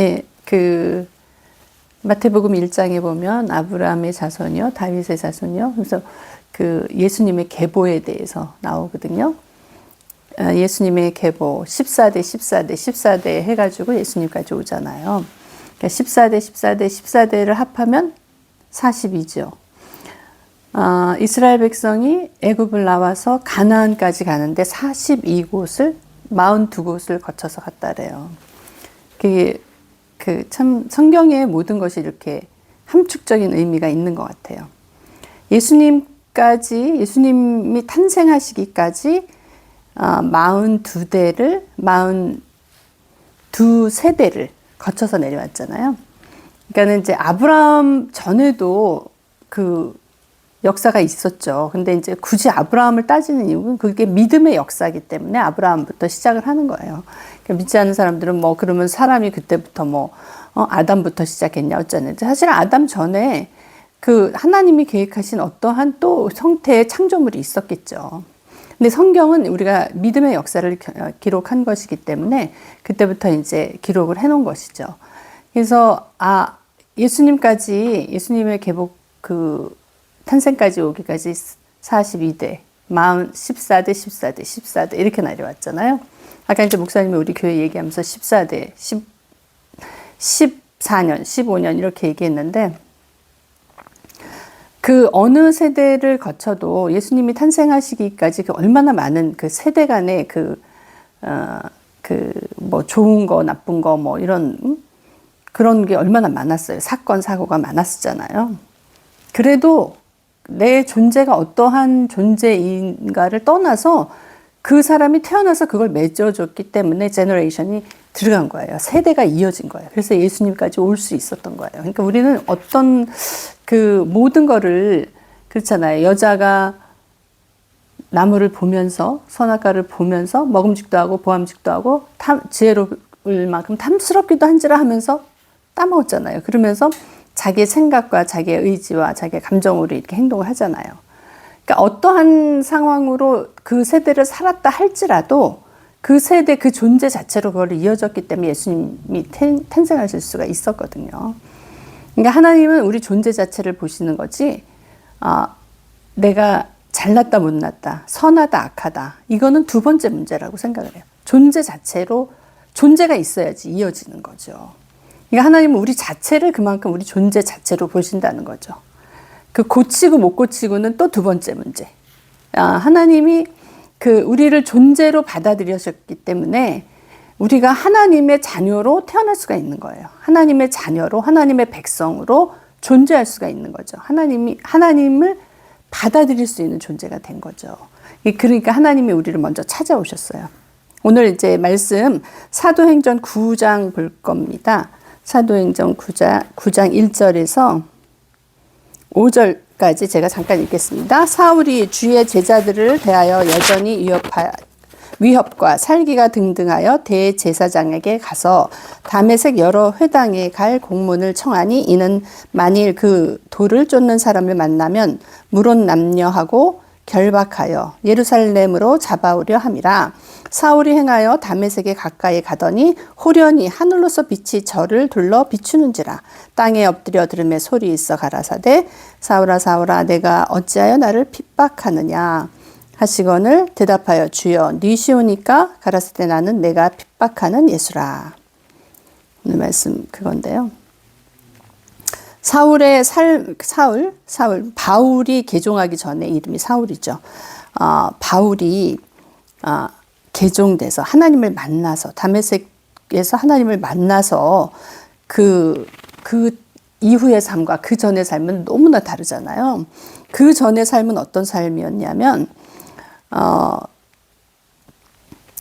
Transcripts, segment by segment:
예, 그 마태복음 1장에 보면 아브라함의 자손이요, 다윗의 자손이요. 그래서 그 예수님의 계보에 대해서 나오거든요. 아, 예수님의 계보 14대 14대 14대 해 가지고 예수님까지 오잖아요. 그러니까 14대 14대 14대를 합하면 42죠. 아, 이스라엘 백성이 애굽을 나와서 가나안까지 가는데 42곳을 42곳을 거쳐서 갔다래요. 그게 그 참 성경의 모든 것이 이렇게 함축적인 의미가 있는 것 같아요. 예수님까지 예수님이 탄생하시기까지 아, 42대를 42세대를 거쳐서 내려왔잖아요. 그러니까는 이제 아브라함 전에도 그 역사가 있었죠. 근데 이제 굳이 아브라함을 따지는 이유는 그게 믿음의 역사이기 때문에 아브라함부터 시작을 하는 거예요. 그러니까 믿지 않는 사람들은 뭐 그러면 사람이 그때부터 뭐 어, 아담부터 시작했냐 어쩌냐. 사실 아담 전에 그 하나님이 계획하신 어떠한 또 성태의 창조물이 있었겠죠. 근데 성경은 우리가 믿음의 역사를 어, 기록한 것이기 때문에 그때부터 이제 기록을 해놓은 것이죠. 그래서 아 예수님까지 예수님의 개복 그 탄생까지 오기까지 42대, 40, 14대, 14대, 14대 이렇게 내려왔잖아요. 아까 이제 목사님이 우리 교회 얘기하면서 14대, 10, 14년, 15년 이렇게 얘기했는데 그 어느 세대를 거쳐도 예수님이 탄생하시기까지 그 얼마나 많은 그 세대 간의 그, 어, 그, 뭐 좋은 거, 나쁜 거, 뭐 이런, 음? 그런 게 얼마나 많았어요. 사건, 사고가 많았었잖아요. 그래도 내 존재가 어떠한 존재인가를 떠나서 그 사람이 태어나서 그걸 맺어줬기 때문에 제너레이션이 들어간 거예요. 세대가 이어진 거예요. 그래서 예수님까지 올 수 있었던 거예요. 그러니까 우리는 어떤 그 모든 거를 그렇잖아요. 여자가 나무를 보면서 선악과를 보면서 먹음직도 하고 보암직도 하고 탐, 지혜로울 만큼 탐스럽기도 한지라 하면서 따먹었잖아요. 그러면서 자기의 생각과 자기의 의지와 자기의 감정으로 이렇게 행동을 하잖아요. 그러니까 어떠한 상황으로 그 세대를 살았다 할지라도 그 세대 그 존재 자체로 그걸 이어졌기 때문에 예수님이 탄생하실 수가 있었거든요. 그러니까 하나님은 우리 존재 자체를 보시는 거지, 아, 내가 잘났다 못났다, 선하다 악하다, 이거는 두 번째 문제라고 생각을 해요. 존재 자체로 존재가 있어야지 이어지는 거죠. 그러니까 하나님은 우리 자체를 그만큼 우리 존재 자체로 보신다는 거죠. 그 고치고 못 고치고는 또 두 번째 문제. 아, 하나님이 그 우리를 존재로 받아들여셨기 때문에 우리가 하나님의 자녀로 태어날 수가 있는 거예요. 하나님의 자녀로 하나님의 백성으로 존재할 수가 있는 거죠. 하나님이 하나님을 받아들일 수 있는 존재가 된 거죠. 그러니까 하나님이 우리를 먼저 찾아오셨어요. 오늘 이제 말씀 사도행전 9장 볼 겁니다. 사도행전 9장, 9장 1절에서 5절까지 제가 잠깐 읽겠습니다. 사울이 주의 제자들을 대하여 여전히 위협하, 위협과 살기가 등등하여 대제사장에게 가서 담에색 여러 회당에 갈 공문을 청하니 이는 만일 그 돌을 쫓는 사람을 만나면 물론 남녀하고 결박하여 예루살렘으로 잡아오려 함이라. 사울이 행하여 다메섹에 가까이 가더니 호련히 하늘로서 빛이 저를 둘러 비추는지라 땅에 엎드려 들음에 소리 있어 가라사대 사울아 사울아 내가 어찌하여 나를 핍박하느냐 하시거늘 대답하여 주여 니시오니까 가라사대 나는 내가 핍박하는 예수라 오늘 말씀 그건데요. 사울의 살, 사울, 사울, 바울이 개종하기 전에 이름이 사울이죠. 어, 바울이 어, 개종돼서 하나님을 만나서 담에색에서 하나님을 만나서 그, 그 이후의 삶과 그 전의 삶은 너무나 다르잖아요. 그 전의 삶은 어떤 삶이었냐면, 어,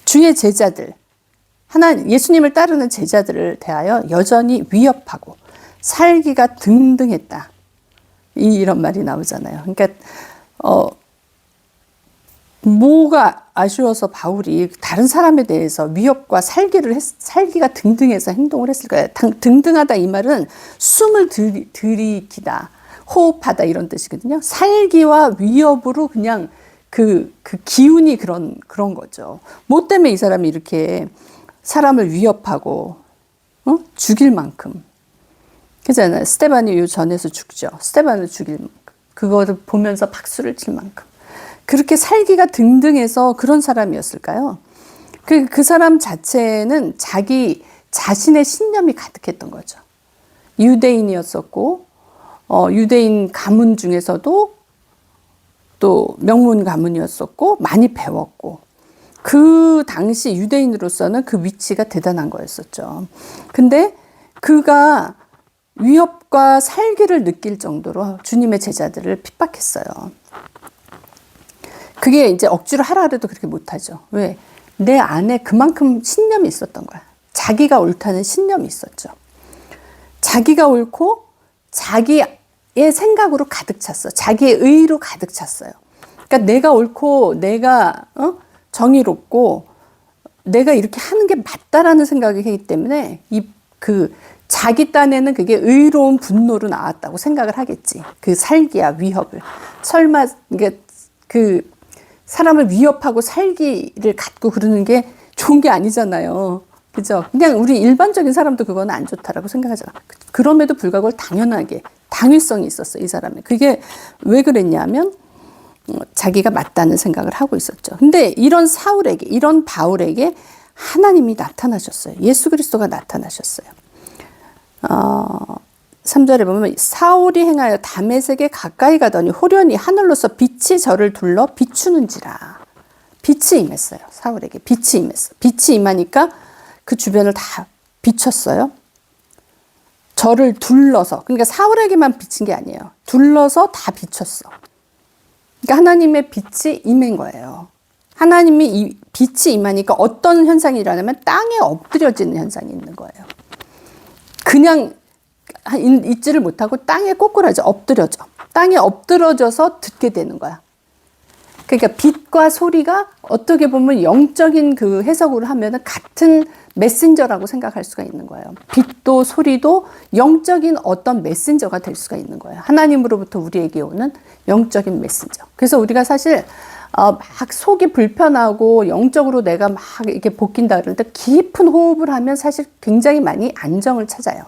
주의 제자들, 하나, 예수님을 따르는 제자들을 대하여 여전히 위협하고 살기가 등등했다. 이런 말이 나오잖아요. 그러니까, 어, 뭐가 아쉬워서 바울이 다른 사람에 대해서 위협과 살기를 했, 살기가 등등해서 행동을 했을까요? 등등하다 이 말은 숨을 들이, 들이키다, 호흡하다 이런 뜻이거든요. 살기와 위협으로 그냥 그, 그 기운이 그런, 그런 거죠. 뭐 때문에 이 사람이 이렇게 사람을 위협하고, 어? 죽일 만큼. 그잖아요. 스테반이 요 전에서 죽죠. 스테반을 죽일. 그거를 보면서 박수를 칠 만큼. 그렇게 살기가 등등해서 그런 사람이었을까요? 그, 그 사람 자체는 자기 자신의 신념이 가득했던 거죠. 유대인이었었고, 어, 유대인 가문 중에서도 또 명문 가문이었었고, 많이 배웠고, 그 당시 유대인으로서는 그 위치가 대단한 거였었죠. 근데 그가 위협과 살기를 느낄 정도로 주님의 제자들을 핍박했어요. 그게 이제 억지로 하라 그래도 그렇게 못하죠. 왜? 내 안에 그만큼 신념이 있었던 거야. 자기가 옳다는 신념이 있었죠. 자기가 옳고 자기의 생각으로 가득 찼어. 자기의 의로 가득 찼어요. 그러니까 내가 옳고 내가 어? 정의롭고 내가 이렇게 하는 게 맞다라는 생각이기 때문에 이 그 자기 딴에는 그게 의로운 분노로 나왔다고 생각을 하겠지. 그 살기야 위협을. 설마 이게 그 사람을 위협하고 살기를 갖고 그러는 게 좋은 게 아니잖아요. 그죠? 그냥 우리 일반적인 사람도 그거는 안 좋다라고 생각하잖아. 그럼에도 불구하고 당연하게 당위성이 있었어, 이 사람이. 그게 왜 그랬냐면, 어, 자기가 맞다는 생각을 하고 있었죠. 근데 이런 사울에게, 이런 바울에게 하나님이 나타나셨어요. 예수 그리스도가 나타나셨어요. 어, 3절에 보면 사울이 행하여 다메섹에 가까이 가더니 호련히 하늘로서 빛이 저를 둘러 비추는지라. 빛이 임했어요. 사울에게 빛이 임했어. 빛이 임하니까 그 주변을 다 비췄어요. 저를 둘러서 그러니까 사울에게만 비친 게 아니에요. 둘러서 다 비췄어. 그러니까 하나님의 빛이 임한 거예요. 하나님이 이 빛이 임하니까 어떤 현상이 일어나면 땅에 엎드려지는 현상이 있는 거예요. 그냥 있지를 못하고 땅에 꼬꾸라져 엎드려져. 땅에 엎드러져서 듣게 되는 거야. 그러니까 빛과 소리가 어떻게 보면 영적인 그 해석으로 하면 같은 메신저라고 생각할 수가 있는 거예요. 빛도 소리도 영적인 어떤 메신저가 될 수가 있는 거예요. 하나님으로부터 우리에게 오는 영적인 메신저. 그래서 우리가 사실 어, 막 속이 불편하고 영적으로 내가 막 이렇게 볶인다 그러는데 깊은 호흡을 하면 사실 굉장히 많이 안정을 찾아요.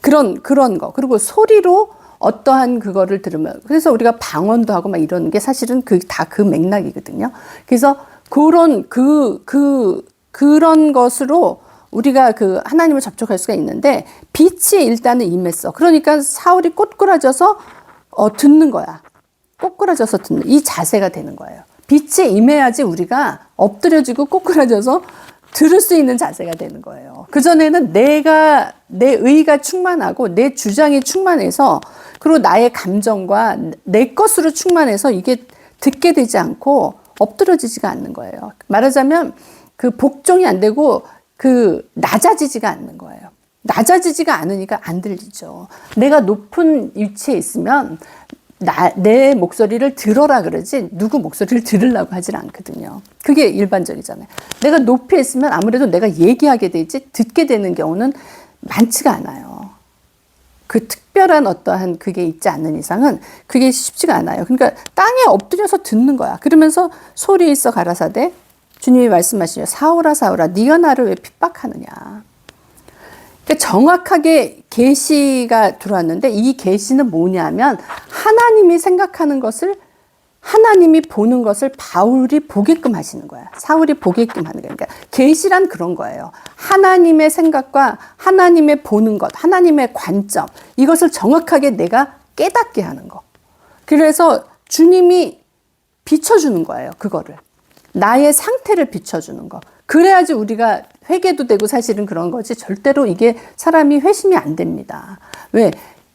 그런 그런 거 그리고 소리로 어떠한 그거를 들으면 그래서 우리가 방언도 하고 막 이러는 게 사실은 그 다그 맥락이거든요. 그래서 그런 그 그 그 런 것으로 우리가 그 하나님을 접촉할 수가 있는데 빛이 일단은 임했어. 그러니까 사울이 꼬꾸라져서 어 듣는 거야. 꼬꾸라져서 듣는 이 자세가 되는 거예요. 빛이 임해야지 우리가 엎드려지고 꼬꾸라져서 들을 수 있는 자세가 되는 거예요. 그전에는 내가, 내 의가 충만하고 내 주장이 충만해서 그리고 나의 감정과 내 것으로 충만해서 이게 듣게 되지 않고 엎드려지지가 않는 거예요. 말하자면 그 복종이 안 되고 그 낮아지지가 않는 거예요. 낮아지지가 않으니까 안 들리죠. 내가 높은 위치에 있으면 나, 내 목소리를 들어라 그러지 누구 목소리를 들으려고 하질 않거든요. 그게 일반적이잖아요. 내가 높이 있으면 아무래도 내가 얘기하게 되지 듣게 되는 경우는 많지가 않아요. 그 특별한 어떠한 그게 있지 않는 이상은 그게 쉽지가 않아요. 그러니까 땅에 엎드려서 듣는 거야. 그러면서 소리 있어 가라사대 주님이 말씀하시죠. 사오라 사오라 네가 나를 왜 핍박하느냐. 그러니까 정확하게 계시가 들어왔는데 이 계시는 뭐냐면 하나님이 생각하는 것을 하나님이 보는 것을 바울이 보게끔 하시는 거야. 사울이 보게끔 하는 거야. 그러니까 계시란 그런 거예요. 하나님의 생각과 하나님의 보는 것, 하나님의 관점 이것을 정확하게 내가 깨닫게 하는 거. 그래서 주님이 비춰주는 거예요. 그거를 나의 상태를 비춰주는 거. 그래야지 우리가 회개도 되고 사실은 그런 거지 절대로 이게 사람이 회심이 안 됩니다. 왜?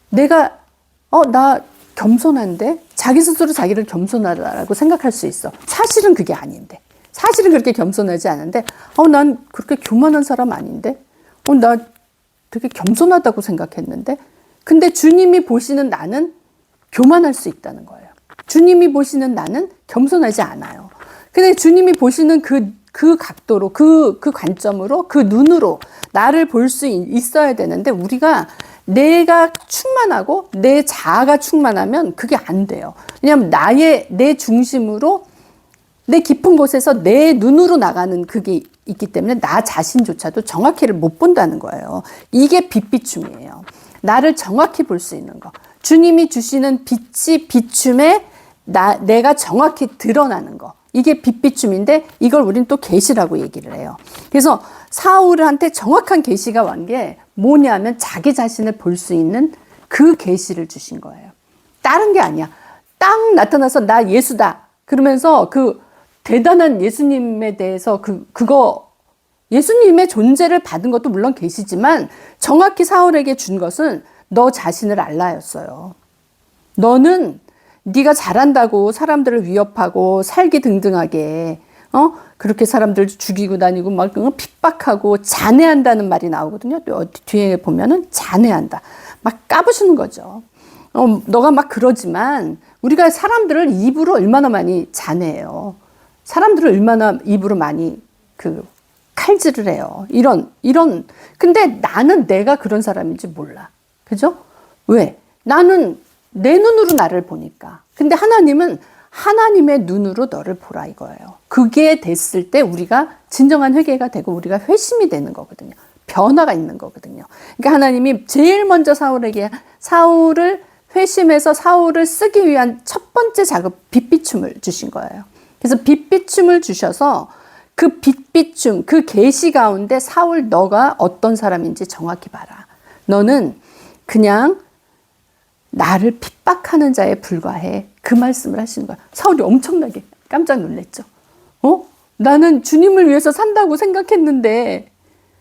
내가 어 나 겸손한데 자기 스스로 자기를 겸손하다라고 생각할 수 있어. 사실은 그게 아닌데. 사실은 그렇게 겸손하지 않은데 어 난 그렇게 교만한 사람 아닌데. 어 나 되게 겸손하다고 생각했는데. 근데 주님이 보시는 나는 교만할 수 있다는 거예요. 주님이 보시는 나는 겸손하지 않아요. 근데 주님이 보시는 그, 그 각도로, 그, 그 관점으로, 그 눈으로 나를 볼 수 있어야 되는데 우리가 내가 충만하고 내 자아가 충만하면 그게 안 돼요. 왜냐하면 나의, 내 중심으로 내 깊은 곳에서 내 눈으로 나가는 그게 있기 때문에 나 자신조차도 정확히를 못 본다는 거예요. 이게 빛비춤이에요. 나를 정확히 볼 수 있는 거. 주님이 주시는 빛이 비춤에 나, 내가 정확히 드러나는 거. 이게 빛비춤인데 이걸 우리는 또 계시라고 얘기를 해요. 그래서 사울한테 정확한 계시가 온 게 뭐냐면 자기 자신을 볼 수 있는 그 계시를 주신 거예요. 다른 게 아니야. 딱 나타나서 나 예수다. 그러면서 그 대단한 예수님에 대해서 그 그거 예수님의 존재를 받은 것도 물론 계시지만 정확히 사울에게 준 것은 너 자신을 알라였어요. 너는 네가 잘한다고 사람들을 위협하고 살기 등등하게 어 그렇게 사람들 죽이고 다니고 막 핍박하고 잔해한다는 말이 나오거든요. 또 뒤에 보면은 잔해한다. 막 까부시는 거죠. 어, 너가 막 그러지만 우리가 사람들을 입으로 얼마나 많이 잔해요. 사람들을 얼마나 입으로 많이 그 칼질을 해요. 이런 이런 근데 나는 내가 그런 사람인지 몰라. 그죠? 왜? 나는 내 눈으로 나를 보니까. 근데 하나님은 하나님의 눈으로 너를 보라 이거예요. 그게 됐을 때 우리가 진정한 회개가 되고 우리가 회심이 되는 거거든요. 변화가 있는 거거든요. 그러니까 하나님이 제일 먼저 사울에게 사울을 회심해서 사울을 쓰기 위한 첫 번째 작업 빛비춤을 주신 거예요. 그래서 빛비춤을 주셔서 그 빛비춤 그 계시 가운데 사울 너가 어떤 사람인지 정확히 봐라. 너는 그냥 나를 핍박하는 자에 불과해. 그 말씀을 하시는 거야. 사울이 엄청나게 깜짝 놀랐죠. 어? 나는 주님을 위해서 산다고 생각했는데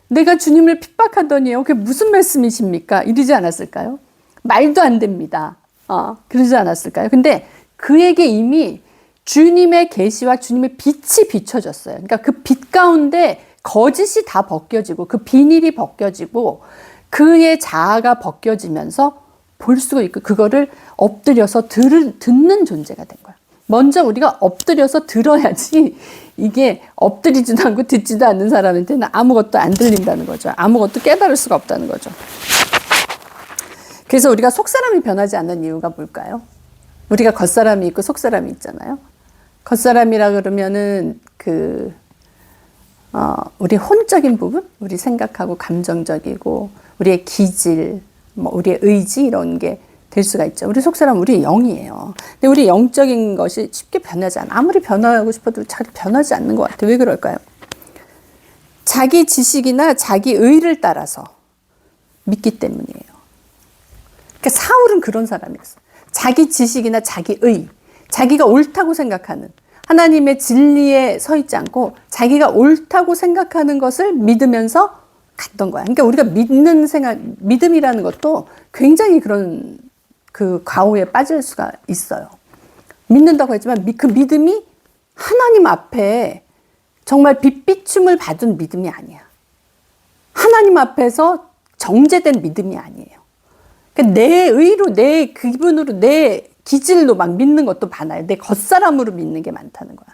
내가 주님을 핍박하더니요. 그게 무슨 말씀이십니까? 이러지 않았을까요? 말도 안 됩니다. 어, 그러지 않았을까요? 근데 그에게 이미 주님의 계시와 주님의 빛이 비춰졌어요. 그러니까 그 빛 가운데 거짓이 다 벗겨지고 그 비닐이 벗겨지고 그의 자아가 벗겨지면서 볼 수가 있고 그거를 엎드려서 들, 듣는 존재가 된 거야. 먼저 우리가 엎드려서 들어야지 이게 엎드리지도 않고 듣지도 않는 사람한테는 아무것도 안 들린다는 거죠. 아무것도 깨달을 수가 없다는 거죠. 그래서 우리가 속사람이 변하지 않는 이유가 뭘까요? 우리가 겉사람이 있고 속사람이 있잖아요. 겉사람이라 그러면은 그, 어, 우리 혼적인 부분, 우리 생각하고 감정적이고, 우리의 기질, 뭐, 우리의 의지, 이런 게 될 수가 있죠. 우리 속사람, 우리 영이에요. 근데 우리 영적인 것이 쉽게 변하지 않아. 아무리 변화하고 싶어도 잘 변하지 않는 것 같아요. 왜 그럴까요? 자기 지식이나 자기 의를 따라서 믿기 때문이에요. 그러니까 사울은 그런 사람이었어요. 자기 지식이나 자기 의, 자기가 옳다고 생각하는 하나님의 진리에 서 있지 않고 자기가 옳다고 생각하는 것을 믿으면서 갔던 거야. 그러니까 우리가 믿는 생각, 믿음이라는 것도 굉장히 그런 그 과오에 빠질 수가 있어요. 믿는다고 했지만 그 믿음이 하나님 앞에 정말 빛비춤을 받은 믿음이 아니야. 하나님 앞에서 정제된 믿음이 아니에요. 그러니까 내 의로, 내 기분으로, 내 기질로 막 믿는 것도 많아요. 내 겉사람으로 믿는 게 많다는 거야.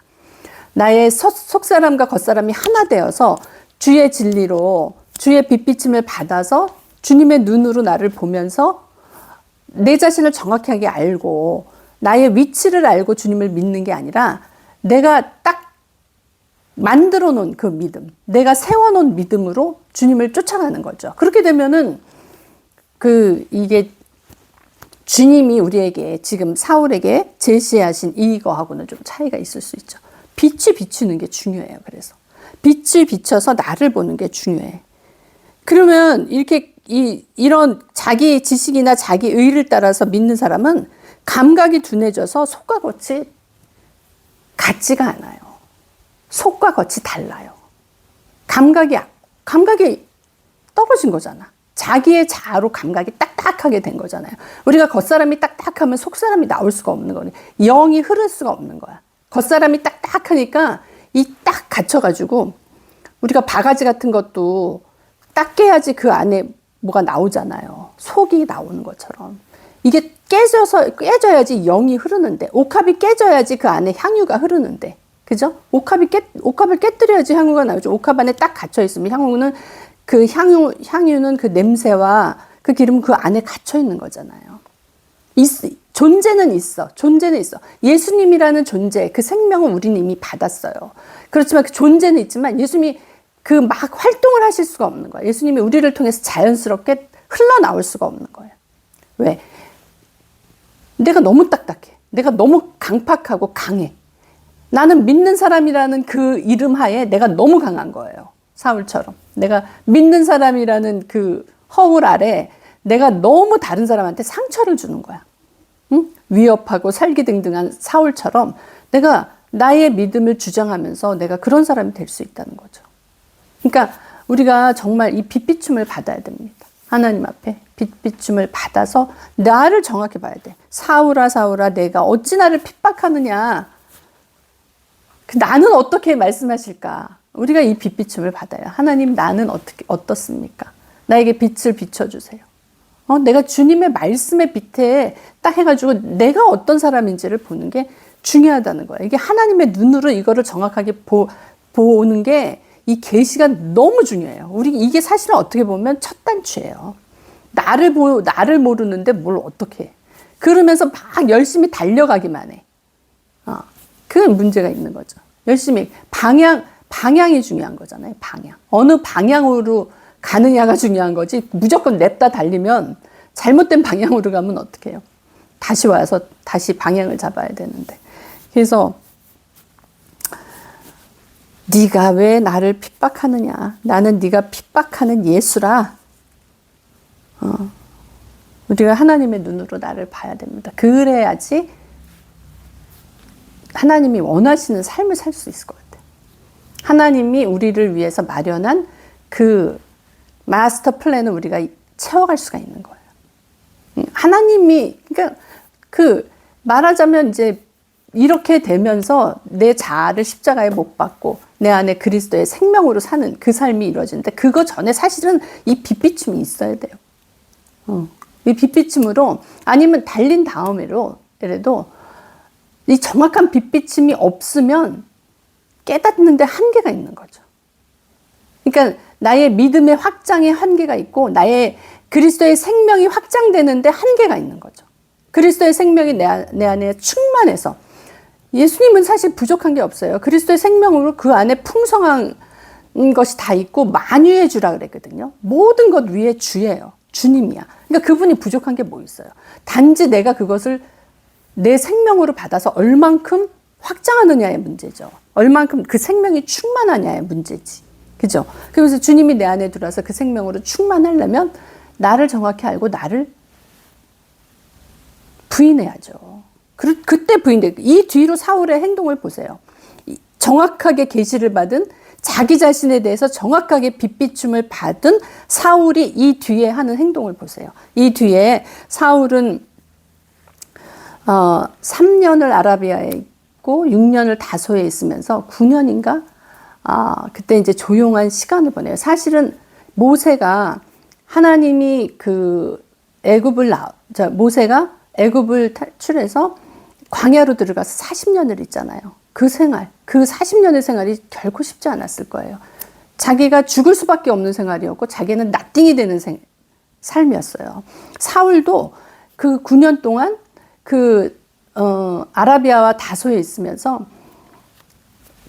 나의 속사람과 겉사람이 하나 되어서 주의 진리로 주의 빛비침을 받아서 주님의 눈으로 나를 보면서 내 자신을 정확하게 알고 나의 위치를 알고 주님을 믿는 게 아니라 내가 딱 만들어 놓은 그 믿음, 내가 세워 놓은 믿음으로 주님을 쫓아가는 거죠. 그렇게 되면은 그 이게 주님이 우리에게 지금 사울에게 제시하신 이거하고는 좀 차이가 있을 수 있죠. 빛이 비추는 게 중요해요. 그래서 빛을 비춰서 나를 보는 게 중요해. 그러면 이렇게 이, 이런 자기 지식이나 자기 의를 따라서 믿는 사람은 감각이 둔해져서 속과 겉이 같지가 않아요. 속과 겉이 달라요. 감각이, 감각이 떨어진 거잖아. 자기의 자아로 감각이 딱딱하게 된 거잖아요. 우리가 겉사람이 딱딱하면 속사람이 나올 수가 없는 거네. 영이 흐를 수가 없는 거야. 겉사람이 딱딱하니까 이 딱 갇혀가지고 우리가 바가지 같은 것도 딱 깨야지 그 안에 뭐가 나오잖아요. 속이 나오는 것처럼. 이게 깨져서, 깨져야지 영이 흐르는데, 옥합이 깨져야지 그 안에 향유가 흐르는데, 그죠? 옥합이 깨, 옥합을 깨뜨려야지 향유가 나오죠. 옥합 안에 딱 갇혀 있으면 향유는 그 향유, 향유는 그 냄새와 그 기름 그 안에 갇혀 있는 거잖아요. 있, 존재는 있어. 존재는 있어. 예수님이라는 존재, 그 생명을 우리는 이미 받았어요. 그렇지만 그 존재는 있지만 예수님이 그 막 활동을 하실 수가 없는 거예요. 예수님이 우리를 통해서 자연스럽게 흘러나올 수가 없는 거예요. 왜? 내가 너무 딱딱해. 내가 너무 강팍하고 강해. 나는 믿는 사람이라는 그 이름 하에 내가 너무 강한 거예요. 사울처럼. 내가 믿는 사람이라는 그 허울 아래 내가 너무 다른 사람한테 상처를 주는 거야. 응? 위협하고 살기등등한 사울처럼 내가 나의 믿음을 주장하면서 내가 그런 사람이 될 수 있다는 거죠. 그러니까 우리가 정말 이 빛비춤을 받아야 됩니다. 하나님 앞에 빛비춤을 받아서 나를 정확히 봐야 돼. 사울아 사울아 내가 어찌 나를 핍박하느냐. 그 나는 어떻게 말씀하실까? 우리가 이 빛비춤을 받아요. 하나님 나는 어떻게 어떻습니까? 나에게 빛을 비춰 주세요. 어, 내가 주님의 말씀의 빛에 딱 해가지고 내가 어떤 사람인지를 보는 게 중요하다는 거예요. 이게 하나님의 눈으로 이거를 정확하게 보, 보는 게 이 계시가 너무 중요해요. 우리 이게 사실은 어떻게 보면 첫 단추예요. 나를 보 나를 모르는데 뭘 어떻게 해. 그러면서 막 열심히 달려가기만 해. 어, 그 문제가 있는 거죠. 열심히 방향 방향이 중요한 거잖아요. 방향. 어느 방향으로 가느냐가 중요한 거지. 무조건 냅다 달리면 잘못된 방향으로 가면 어떡해요? 다시 와서 다시 방향을 잡아야 되는데. 그래서 네가 왜 나를 핍박하느냐? 나는 네가 핍박하는 예수라. 어. 우리가 하나님의 눈으로 나를 봐야 됩니다. 그래야지 하나님이 원하시는 삶을 살 수 있을 것 같아요. 하나님이 우리를 위해서 마련한 그 마스터 플랜을 우리가 채워갈 수가 있는 거예요. 음, 하나님이 그러니까 그 말하자면 이제 이렇게 되면서 내 자아를 십자가에 못 박고 내 안에 그리스도의 생명으로 사는 그 삶이 이루어지는데 그거 전에 사실은 이 빛비춤이 있어야 돼요. 어. 이 빛비춤으로 아니면 달린 다음에로 예래도 이 정확한 빛비춤이 없으면 깨닫는데 한계가 있는 거죠. 그러니까 나의 믿음의 확장에 한계가 있고 나의 그리스도의 생명이 확장되는데 한계가 있는 거죠. 그리스도의 생명이 내, 안- 내 안에 충만해서 예수님은 사실 부족한 게 없어요. 그리스도의 생명으로 그 안에 풍성한 것이 다 있고 만유의 주라 그랬거든요. 모든 것 위에 주예요. 주님이야. 그러니까 그분이 부족한 게 뭐 있어요? 단지 내가 그것을 내 생명으로 받아서 얼만큼 확장하느냐의 문제죠. 얼만큼 그 생명이 충만하냐의 문제지. 그죠? 그래서 주님이 내 안에 들어와서 그 생명으로 충만하려면 나를 정확히 알고 나를 부인해야죠. 그, 그때 부인돼. 이 뒤로 사울의 행동을 보세요. 이- 정확하게 계시를 받은 자기 자신에 대해서 정확하게 빛비춤을 받은 사울이 이 뒤에 하는 행동을 보세요. 이 뒤에 사울은 어, 3년을 아라비아에 있고 6년을 다소에 있으면서 9년인가 아, 그때 이제 조용한 시간을 보내요. 사실은 모세가 하나님이 그 애굽을 나, 자, 모세가 애굽을 탈출해서 광야로 들어가서 40년을 있잖아요. 그 생활, 그 40년의 생활이 결코 쉽지 않았을 거예요. 자기가 죽을 수밖에 없는 생활이었고 자기는 나띵이 되는 생, 삶이었어요. 사울도 그 9년 동안 그 어, 아라비아와 다소에 있으면서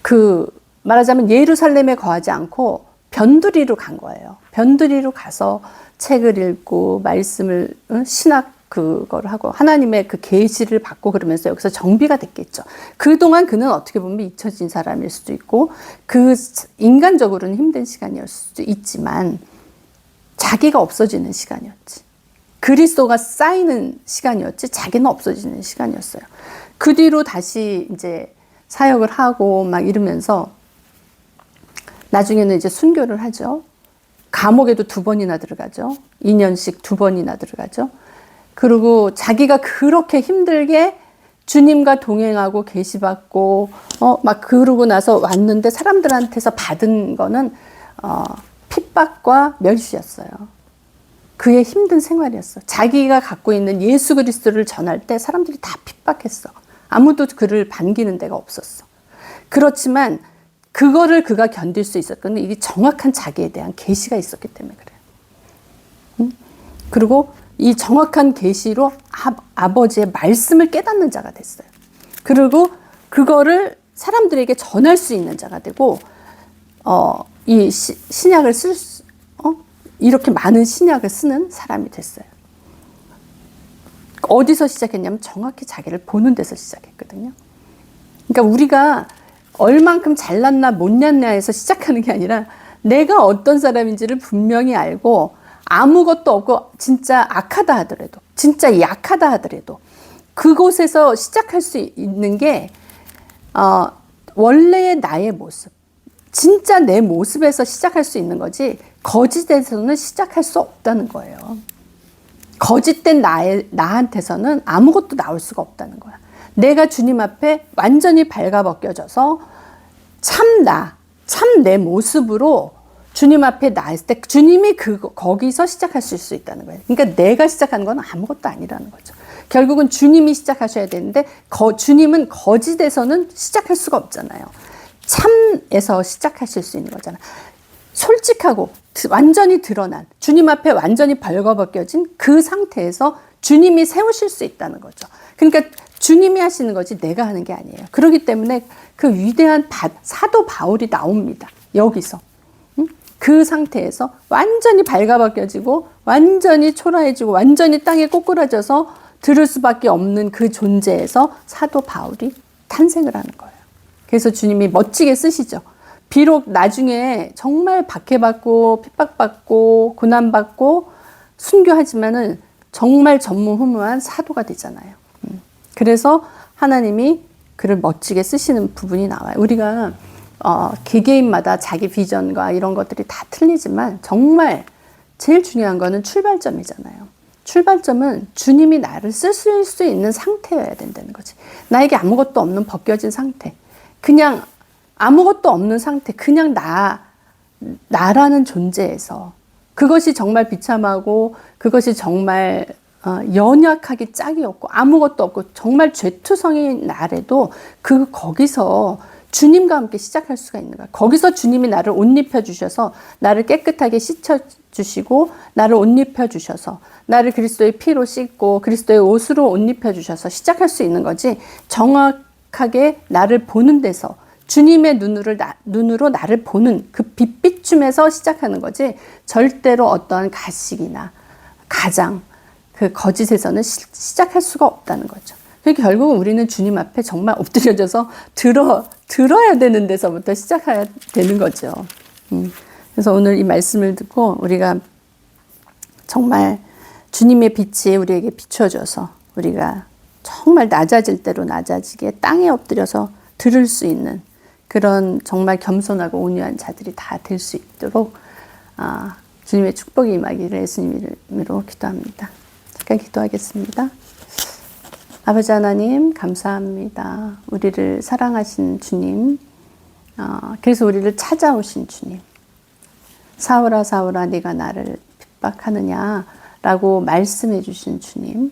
그 말하자면 예루살렘에 거하지 않고 변두리로 간 거예요. 변두리로 가서 책을 읽고 말씀을 어, 신학 그걸 하고 하나님의 그 계시를 받고 그러면서 여기서 정비가 됐겠죠. 그동안 그는 어떻게 보면 잊혀진 사람일 수도 있고 그 인간적으로는 힘든 시간이었을 수도 있지만 자기가 없어지는 시간이었지. 그리스도가 쌓이는 시간이었지 자기는 없어지는 시간이었어요. 그 뒤로 다시 이제 사역을 하고 막 이러면서 나중에는 이제 순교를 하죠. 감옥에도 두 번이나 들어가죠. 2년씩 두 번이나 들어가죠. 그리고 자기가 그렇게 힘들게 주님과 동행하고 계시받고 어 막 그러고 나서 왔는데 사람들한테서 받은 거는 어 핍박과 멸시였어요. 그의 힘든 생활이었어. 자기가 갖고 있는 예수 그리스도를 전할 때 사람들이 다 핍박했어. 아무도 그를 반기는 데가 없었어. 그렇지만 그거를 그가 견딜 수 있었거든요. 이게 정확한 자기에 대한 계시가 있었기 때문에 그래요. 응? 그리고 이 정확한 계시로 아, 아버지의 말씀을 깨닫는 자가 됐어요. 그리고 그거를 사람들에게 전할 수 있는 자가 되고 어, 이 시, 신약을 쓸 수, 어? 이렇게 많은 신약을 쓰는 사람이 됐어요. 어디서 시작했냐면 정확히 자기를 보는 데서 시작했거든요. 그러니까 우리가 얼만큼 잘났나 못났나에서 시작하는 게 아니라 내가 어떤 사람인지를 분명히 알고 아무것도 없고 진짜 악하다 하더라도 진짜 약하다 하더라도 그곳에서 시작할 수 있는 게 어, 원래의 나의 모습 진짜 내 모습에서 시작할 수 있는 거지 거짓에서는 시작할 수 없다는 거예요. 거짓된 나의, 나한테서는 아무것도 나올 수가 없다는 거야. 내가 주님 앞에 완전히 발가벗겨져서 참 나, 참 내 모습으로 주님 앞에 나있을 때 주님이 그 거기서 시작하실 수 있다는 거예요. 그러니까 내가 시작하는 건 아무것도 아니라는 거죠. 결국은 주님이 시작하셔야 되는데 거, 주님은 거짓에서는 시작할 수가 없잖아요. 참에서 시작하실 수 있는 거잖아. 솔직하고 완전히 드러난 주님 앞에 완전히 벌거벗겨진 그 상태에서 주님이 세우실 수 있다는 거죠. 그러니까 주님이 하시는 거지 내가 하는 게 아니에요. 그렇기 때문에 그 위대한 바, 사도 바울이 나옵니다. 여기서. 응? 그 상태에서 완전히 발가벗겨지고 완전히 초라해지고 완전히 땅에 꼬꾸라져서 들을 수밖에 없는 그 존재에서 사도 바울이 탄생을 하는 거예요. 그래서 주님이 멋지게 쓰시죠. 비록 나중에 정말 박해받고 핍박받고 고난받고 순교하지만은 정말 전무후무한 사도가 되잖아요. 음. 그래서 하나님이 그를 멋지게 쓰시는 부분이 나와요. 우리가 어, 개개인마다 자기 비전과 이런 것들이 다 틀리지만 정말 제일 중요한 거는 출발점이잖아요. 출발점은 주님이 나를 쓸수 있는 상태여야 된다는 거지. 나에게 아무것도 없는 벗겨진 상태. 그냥 아무것도 없는 상태. 그냥 나, 나라는 존재에서 그것이 정말 비참하고 그것이 정말 어, 연약하기 짝이 없고 아무것도 없고 정말 죄투성인 날에도 그 거기서 주님과 함께 시작할 수가 있는 거야. 거기서 주님이 나를 옷 입혀 주셔서 나를 깨끗하게 씻어 주시고 나를 옷 입혀 주셔서 나를 그리스도의 피로 씻고 그리스도의 옷으로 옷 입혀 주셔서 시작할 수 있는 거지. 정확하게 나를 보는 데서 주님의 눈으로, 나, 눈으로 나를 보는 그 빛비춤에서 시작하는 거지 절대로 어떠한 가식이나 가장 그 거짓에서는 시, 시작할 수가 없다는 거죠. 그러니까 결국은 우리는 주님 앞에 정말 엎드려져서 들어, 들어야 되는 데서부터 시작해야 되는 거죠. 음. 그래서 오늘 이 말씀을 듣고 우리가 정말 주님의 빛이 우리에게 비춰져서 우리가 정말 낮아질 대로 낮아지게 땅에 엎드려서 들을 수 있는 그런 정말 겸손하고 온유한 자들이 다 될 수 있도록 아, 주님의 축복이 임하기를 예수님 이름으로 기도합니다. 잠깐 기도하겠습니다. 아버지 하나님 감사합니다. 우리를 사랑하신 주님, 어, 그래서 우리를 찾아오신 주님. 사울아 사울아 네가 나를 핍박하느냐라고 말씀해 주신 주님.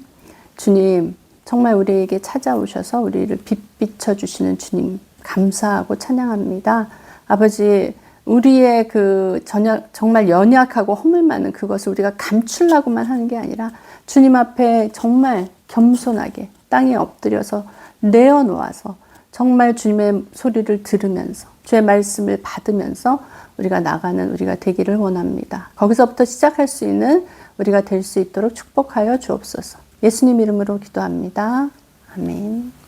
주님 정말 우리에게 찾아오셔서 우리를 빛 비춰 주시는 주님 감사하고 찬양합니다. 아버지, 우리의 그 전혀, 정말 연약하고 허물 많은 그것을 우리가 감추려고만 하는 게 아니라 주님 앞에 정말 겸손하게 땅에 엎드려서 내어놓아서 정말 주님의 소리를 들으면서 주의 말씀을 받으면서 우리가 나가는 우리가 되기를 원합니다. 거기서부터 시작할 수 있는 우리가 될 수 있도록 축복하여 주옵소서. 예수님 이름으로 기도합니다. 아멘.